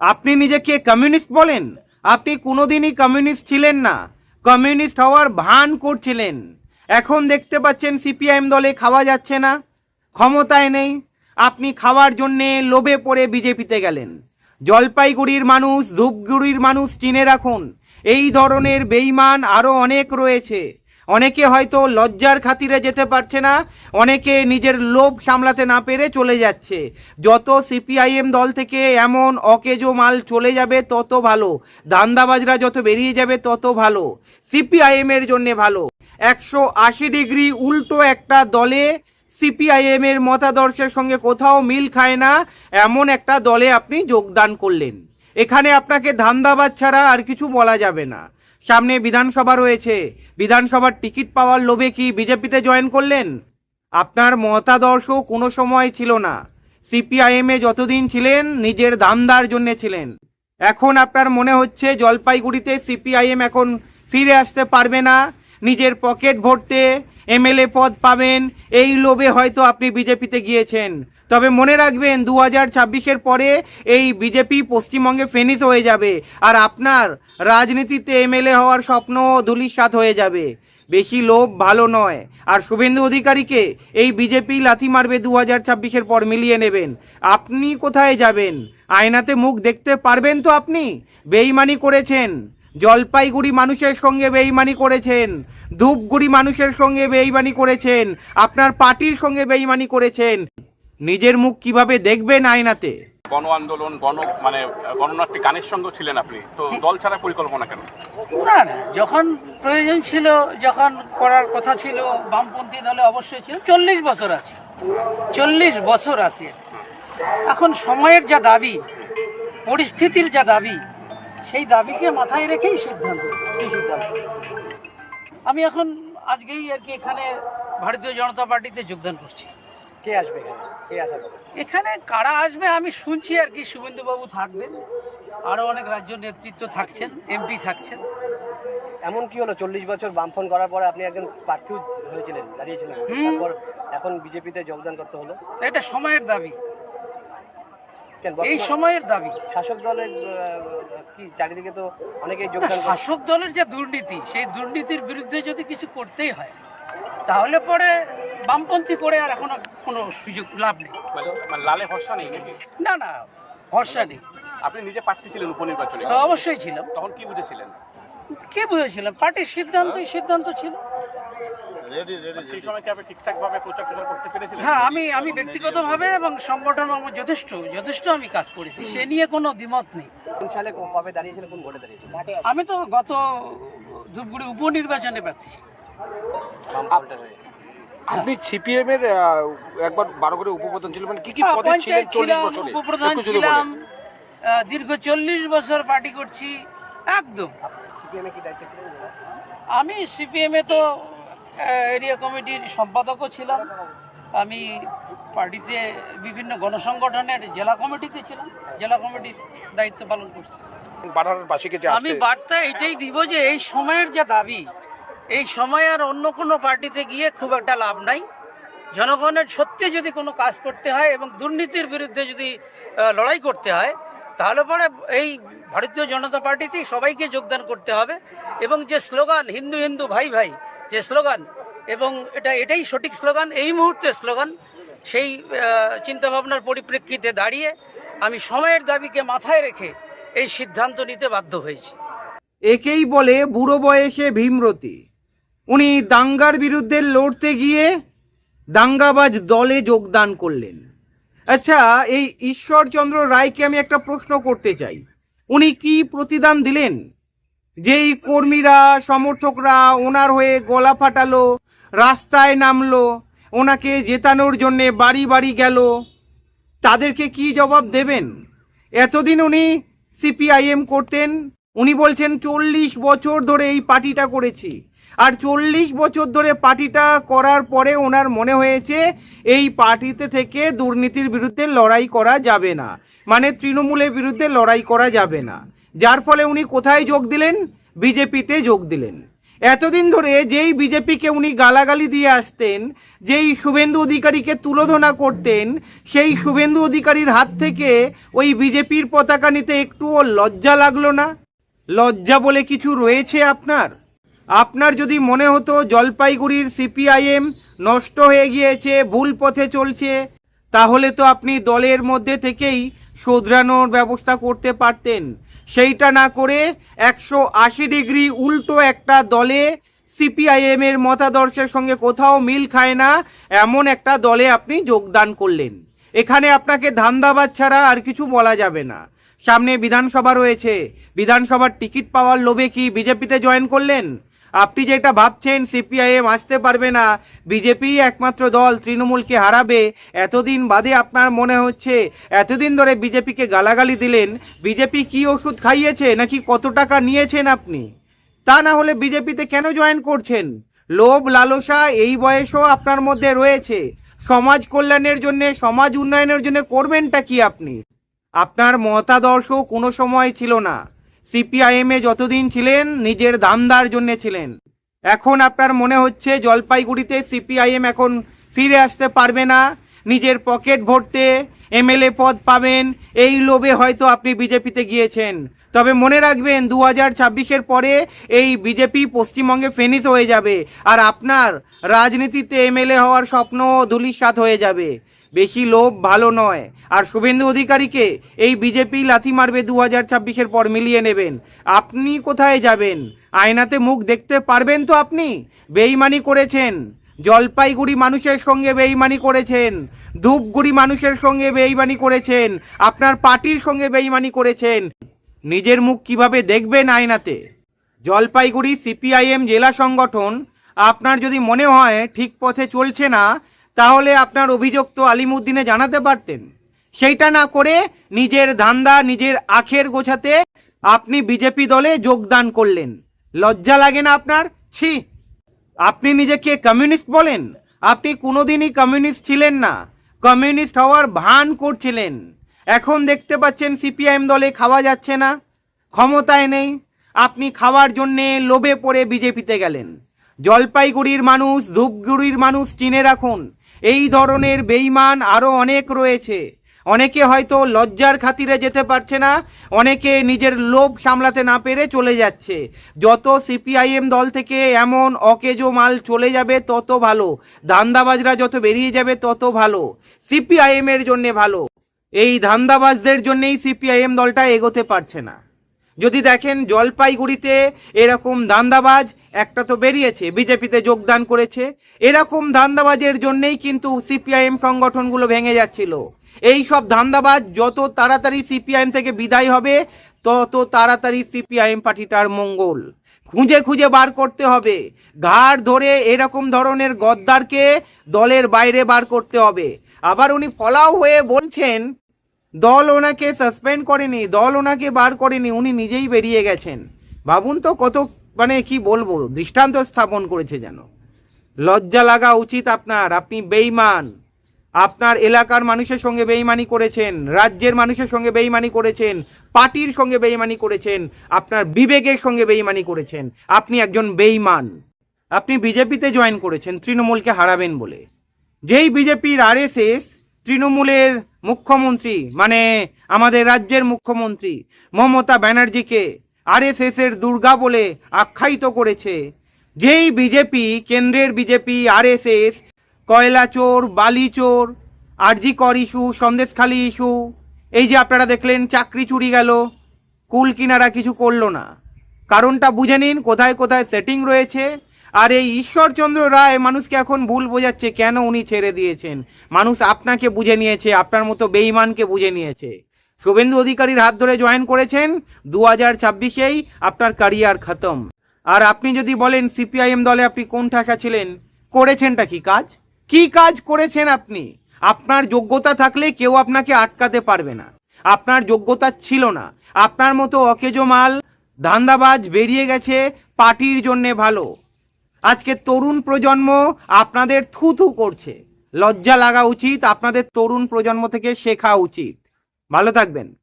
আপনি নিজেকে কমিউনিস্ট বলেন? আপনি কোনোদিনই কমিউনিস্ট ছিলেন না। কমিউনিস্ট হওয়ার ভান করছিলেন। এখন দেখতে পাচ্ছেন সিপিআইএম দলে খাওয়া যাচ্ছে না। ক্ষমতায় নেই। আপনি খাওয়ার জন্যে লোভে পড়ে বিজেপিতে গেলেন। জলপাইগুড়ির মানুষ, ধূপগুড়ির মানুষ চিনে রাখুন। এই ধরনের বেইমান আরও অনেক রয়েছে। অনেকে হয়তো লজ্জার খাতিরে যেতে পারছে না, অনেকে নিজের লোভ সামলাতে না পেরে চলে যাচ্ছে। যত সিপিআইএম দল থেকে এমন অকেজো মাল চলে যাবে, তত ভালো। দান্দাবাজরা যত বেরিয়ে যাবে, তত ভালো। সিপিআইএম এর জন্য ভালো। একশো আশি ডিগ্রি উল্টো একটা দলে সিপিআইএম এর মতাদর্শের সঙ্গে কোথাও মিল খায় না, এমন একটা দলে আপনি যোগদান করলেন। এখানে আপনাকে ধান্দাবাজ ছাড়া আর কিছু বলা যাবে না। সামনে বিধানসভা রয়েছে। বিধানসভার টিকিট পাওয়ার লোভে কি বিজেপিতে জয়েন করলেন? আপনার মতাদর্শ কোনো সময় ছিল না। সিপিআইএমে যতদিন ছিলেন, নিজের দামদার জন্যে ছিলেন। এখন আপনার মনে হচ্ছে জলপাইগুড়িতে সিপিআইএম এখন ফিরে আসতে পারবে না? নিজের পকেট ভরতে এমএলএ পদ পাবেন, এই লোভে হয়তো আপনি বিজেপিতে গিয়েছেন। তবে মনে রাখবেন দু হাজার ছাব্বিশের পরে এই বিজেপি পশ্চিমবঙ্গে ফেনিস হয়ে যাবে, আর আপনার রাজনীতিতে এমএলএ হওয়ার স্বপ্ন ধুলিসাৎ হয়ে যাবে। বেশি লোভ ভালো নয়। আর শুভেন্দু অধিকারীকে এই বিজেপি লাথি মারবে দু হাজার ছাব্বিশের পর মিলিয়ে নেবেন। আপনি কোথায় যাবেন? আয়নাতে মুখ দেখতে পারবেন তো আপনি? বেইমানি করেছেন। জলপাইগুড়ি মানুষের সঙ্গে বেইমানি করেছেন। ধূপগুড়ি মানুষের সঙ্গে বেইমানি করেছেন। আপনার পার্টির সঙ্গে বেইমানি করেছেন। নিজের মুখ কীভাবে দেখবেন আয়নাতে? গণ আন্দোলন গণ মানে গণনাট্যে গানের সঙ্গেও ছিলেন আপনি। তো দল ছাড়া পরিকল্পনা কেন? না না যখন প্রয়োজন ছিল যখন করার কথা ছিল বামপন্থী দলে অবশ্যই ছিল চল্লিশ বছর আছে। চল্লিশ বছর আছে। এখন সময়ের যা দাবি পরিস্থিতির যা দাবি সেই দাবিকে মাথায় রেখেই সিদ্ধান্ত এই সিদ্ধান্ত। আমি এখন আজকেই আর কি এখানে ভারতীয় জনতা পার্টিতে যোগদান করছি। কে আসবে এখানে? কে আসা এখানে কারা আসবে আমি শুনছি আর কি শুভেন্দুবাবু থাকবেন আরও অনেক রাজ্য নেতৃত্ব থাকছেন এমপি থাকছেন। এমন কি হলো? চল্লিশ বছর বামফোন করার পরে আপনি একজন প্রার্থী হয়েছিলেন দাঁড়িয়েছিলেন। তারপর এখন বিজেপিতে যোগদান করতে হলো। এটা সময়ের দাবি। এই সময়ের দাবি। শাসক দলের কি চারিদিকে তো অনেকেই যোগদান শাসক দলের যে দুর্নীতি সেই দুর্নীতির বিরুদ্ধে যদি কিছু করতেই হয় তাহলে পরে বামপন্থী করে আর এখন আর কোনো সুযোগ লাভ নেই। মানে মানে লালে ভরসা নেই নাকি? না না ভরসা নেই। আপনি নিজে প্রার্থী ছিলেন উপনির্বাচনে। অবশ্যই ছিলাম। তখন কি বুঝেছিলেন? কে বুঝেছিলাম? পার্টির সিদ্ধান্তই সিদ্ধান্ত ছিল। সেই সময় কি আপনি ঠিকঠাক প্রচার প্রচার করতে পেরেছিলেন? হ্যাঁ আমি আমি ব্যক্তিগতভাবে এবং সংগঠন আমার যথেষ্ট যথেষ্ট আমি কাজ করেছি। সে নিয়ে কোনো দ্বিমত নেই। কোন সালে ক- কবে দাঁড়িয়েছিলেন কোন ভোটে দাঁড়িয়েছিলেন আমি তো গত ধূপগুড়ি উপনির্বাচনে প্রার্থী আপনি সিপিএম এর একবার বারো করে উপপ্রধান ছিলেন মানে কি কি হ্যাঁ, পদে ছিলেন চল্লিশ বছরে? উপপ্রধান ছিলাম দীর্ঘ চল্লিশ বছর পার্টি করছি একদম। সিপিএম এ কি দায়িত্ব ছিলেন? আমি সিপিএম এ তো এরিয়া কমিটির সম্পাদকও ছিলাম। আমি পার্টিতে বিভিন্ন গণসংগঠনের জেলা কমিটিতে ছিলাম। জেলা কমিটির দায়িত্ব পালন করছি। আমি বার্তা এটাই দিব যে এই সময়ের যে দাবি এই সময় আর অন্য কোনো পার্টিতে গিয়ে খুব একটা লাভ নাই। জনগণের সত্যি যদি কোনো কাজ করতে হয় এবং দুর্নীতির বিরুদ্ধে যদি লড়াই করতে হয় তাহলে পরে এই ভারতীয় জনতা পার্টিতেই সবাইকে যোগদান করতে হবে এবং যে স্লোগান হিন্দু হিন্দু ভাই ভাই যে স্লোগান এবং এটা, এটাই সঠিক স্লোগান। এই মুহূর্তে স্লোগান, সেই চিন্তাভাবনার পরিপ্রেক্ষিতে দাঁড়িয়ে আমি সময়ের দাবিকে মাথায় রেখে এই সিদ্ধান্ত নিতে বাধ্য হয়েছি। একেই বলে বুড়ো বয়সে ভীমরতি। উনি দাঙ্গার বিরুদ্ধে লড়তে গিয়ে দাঙ্গাবাজ দলে যোগদান করলেন। আচ্ছা এই ঈশ্বরচন্দ্র রায়কে আমি একটা প্রশ্ন করতে চাই। উনি কি প্রতিদান দিলেন? যেই কর্মীরা, সমর্থকরা ওনার হয়ে গলা ফাটালো, রাস্তায় নামলো, ওনাকে জেতানোর জন্যে বাড়ি বাড়ি গেল, তাদেরকে কি জবাব দেবেন? এতদিন উনি সিপিআইএম করতেন, উনি বলছেন, চল্লিশ বছর ধরে এই পার্টিটা করেছি। আর চল্লিশ বছর ধরে পার্টিটা করার পরে ওনার মনে হয়েছে, এই পার্টিতে থেকে দুর্নীতির বিরুদ্ধে লড়াই করা যাবে না। মানে তৃণমূলের বিরুদ্ধে লড়াই করা যাবে না। যার ফলে উনি কোথায় যোগ দিলেন? বিজেপিতে যোগ দিলেন। এতদিন ধরে যেই বিজেপিকে উনি গালাগালি দিয়ে আসতেন, যেই শুভেন্দু অধিকারীকে তুলোধনা করতেন, সেই শুভেন্দু অধিকারীর হাত থেকে ওই বিজেপির পতাকা নিতে একটুও লজ্জা লাগল না? লজ্জা বলে কিছু রয়েছে আপনার? আপনার যদি মনে হতো জলপাইগুড়ির সিপিআইএম নষ্ট হয়ে গিয়েছে, ভুল পথে চলছে, তাহলে তো আপনি দলের মধ্যে থেকেই শোধরানোর ব্যবস্থা করতে পারতেন। সেইটা না করে একশো আশি ডিগ্রি উল্টো একটা দলে সিপিআইএম এর মতাদর্শের সঙ্গে কোথাও মিল খায় না, এমন একটা দলে আপনি যোগদান করলেন। এখানে আপনাকে ধান্দাবাদ ছাড়া আর কিছু বলা যাবে না। সামনে বিধানসভা রয়েছে। বিধানসভার টিকিট পাওয়ার লোভে কি বিজেপিতে জয়েন করলেন? আপনি যেটা ভাবছেন সিপিআইএম আসতে পারবে না। বিজেপি একমাত্র দল, তৃণমূলকে হারাবে। এতদিন বাদে আপনার মনে হচ্ছে, এতদিন ধরে বিজেপিকে গালাগালি দিলেন। বিজেপি কি ওষুধ খাইয়েছে, নাকি কত টাকা নিয়েছেন আপনি? তা না হলে বিজেপিতে কেন জয়েন করছেন? লোভ, লালসা, এই বয়সও আপনার মধ্যে রয়েছে। সমাজ কল্যাণের জন্য, সমাজ উন্নয়নের জন্য করবেনটা কি আপনি? আপনার মতাদর্শ কোনো সময় ছিল না। সিপিআইএম যতদিন ছিলেন, নিজের দামদার জন্য ছিলেন। এখন আপনার মনে হচ্ছে জলপাইগুড়িতে সিপিআইএম এখন ফিরে আসতে পারবে না, নিজের পকেট ভরতে এমএলএ পদ পাবেন, এই লোভে হয়তো আপনি বিজেপিতে গিয়েছেন। তবে মনে রাখবেন দু হাজার ছাব্বিশের পরে এই বিজেপি পশ্চিমবঙ্গে ফেনিস হয়ে যাবে। আর আপনার রাজনীতিতে এমএলএ হওয়ার স্বপ্ন ধুলিসাৎ হয়ে যাবে। বেশি লোভ ভালো নয়। আর শুভেন্দু অধিকারীকে এই বিজেপি লাথি মারবে দু হাজার ছাব্বিশের পর মিলিয়ে নেবেন। আপনি কোথায় যাবেন? আয়নাতে মুখ দেখতে পারবেন তো আপনি? বেইমানি করেছেন। জলপাইগুড়ি মানুষের সঙ্গে বেইমানি করেছেন। ধূপগুড়ি মানুষের সঙ্গে বেইমানি করেছেন। আপনার পার্টির সঙ্গে বেইমানি করেছেন। নিজের মুখ কীভাবে দেখবেন আয়নাতে? জলপাইগুড়ি সিপিআইএম জেলা সংগঠন, আপনার যদি মনে হয় ঠিক পথে চলছে না, তাহলে আপনার অভিযোগ তো আলিমুদ্দিনে জানাতে পারতেন। সেইটা না করে নিজের ধান্দা, নিজের আখের গোছাতে আপনি বিজেপি দলে যোগদান করলেন। লজ্জা লাগে না আপনার? ছি! আপনি নিজেকে কমিউনিস্ট বলেন। আপনি কোনোদিনই কমিউনিস্ট ছিলেন না। কমিউনিস্ট হওয়ার ভান করছিলেন। এখন দেখতে পাচ্ছেন সিপিআইএম দলে খাওয়া যাচ্ছে না, ক্ষমতায় নেই। আপনি খাওয়ার জন্যে লোভে পড়ে বিজেপিতে গেলেন। জলপাইগুড়ির মানুষ, ধূপগুড়ির মানুষ চিনে রাখুন, এই ধরনের বেইমান আরও অনেক রয়েছে। অনেকে হয়তো লজ্জার খাতিরে যেতে পারছে না, অনেকে নিজের লোভ সামলাতে না পেরে চলে যাচ্ছে। যত সিপিআইএম দল থেকে এমন অকেজো মাল চলে যাবে, তত ভালো। দান্দাবাজরা যত বেরিয়ে যাবে, তত ভালো। সিপিআইএমের জন্যে ভালো। এই ধান্দাবাজদের জন্যই সিপিআইএম দলটা এগোতে পারছে না। যদি দেখেন জলপাইগুড়িতে এরকম ধান্দাবাজ, একটা তো বেরিয়েছে, বিজেপিতে যোগদান করেছে, এরকম ধান্দাবাজের জন্যই কিন্তু সিপিআইএম সংগঠনগুলো ভেঙে যাচ্ছিল। এই সব ধান্দাবাজ যত তাড়াতাড়ি সিপিআইএম থেকে বিদায় হবে, তত তাড়াতাড়ি সিপিআইএম পার্টিটার মঙ্গল। খুঁজে খুঁজে বার করতে হবে। ঘাড় ধরে এরকম ধরনের গদ্দারকে দলের বাইরে বার করতে হবে। আবার উনি ফলাও হয়ে বলছেন, দল ওনাকে সাসপেন্ড করেনি, দল ওনাকে বার করেনি, উনি নিজেই বেরিয়ে গেছেন। ভাবুন তো কত মানে কি বলব, দৃষ্টান্ত স্থাপন করেছে যেন। লজ্জা লাগা উচিত আপনার, আপনি বেইমান আপনার এলাকার মানুষের সঙ্গে বেইমানি করেছেন, রাজ্যের মানুষের সঙ্গে বেইমানি করেছেন, পার্টির সঙ্গে বেইমানি করেছেন, আপনার বিবেকের সঙ্গে বেইমানি করেছেন। আপনি একজন বেইমান আপনি বিজেপিতে জয়েন করেছেন, তৃণমূলকে হারাবেন বলে। যেই বিজেপির আরএসএস তৃণমূলের মুখ্যমন্ত্রী মানে আমাদের রাজ্যের মুখ্যমন্ত্রী মমতা ব্যানার্জিকে আরএসএস এর দুর্গা বলে আখ্যায়িত করেছে, যেই বিজেপি, কেন্দ্রের বিজেপি, আরএসএস, কয়লা চোর, বালি চোর আরজি কর ইস্যু, সন্দেশখালি ইস্যু, এই যে আপনারা দেখলেন চাকরি চুরি গেল, কুল কিনারা কিছু করল না। কারণটা বুঝে নিন, কোথায় কোথায় সেটিং রয়েছে আর এই ঈশ্বরচন্দ্র রায় মানুষকে এখন ভুল বোঝাচ্ছে, কেন উনি ছেড়ে দিয়েছেন? মানুষ আপনাকে বুঝে নিয়েছে, আপনার মতো বেইমানকে বুঝে নিয়েছে। শুভেন্দু অধিকারীর হাত ধরে জয়েন করেছেন দু হাজার ছাব্বিশেই আপনার ক্যারিয়ার খতম। আর আপনি যদি বলেন, সিপিআইএম দলে আপনি কোন ঠাসা ছিলেন, করেছেনটা কি কাজ? কি কাজ করেছেন আপনি? আপনার যোগ্যতা থাকলে কেউ আপনাকে আটকাতে পারবে না। আপনার যোগ্যতা ছিল না। আপনার মতো অকেজো মাল ধান্দাবাজ বেরিয়ে গেছে, পার্টির জন্যে ভালো। আজকে তরুণ প্রজন্ম আপনাদের থুথু করছে। লজ্জা লাগা উচিত, আপনাদের তরুণ প্রজন্ম থেকে শেখা উচিত। ভালো থাকবেন।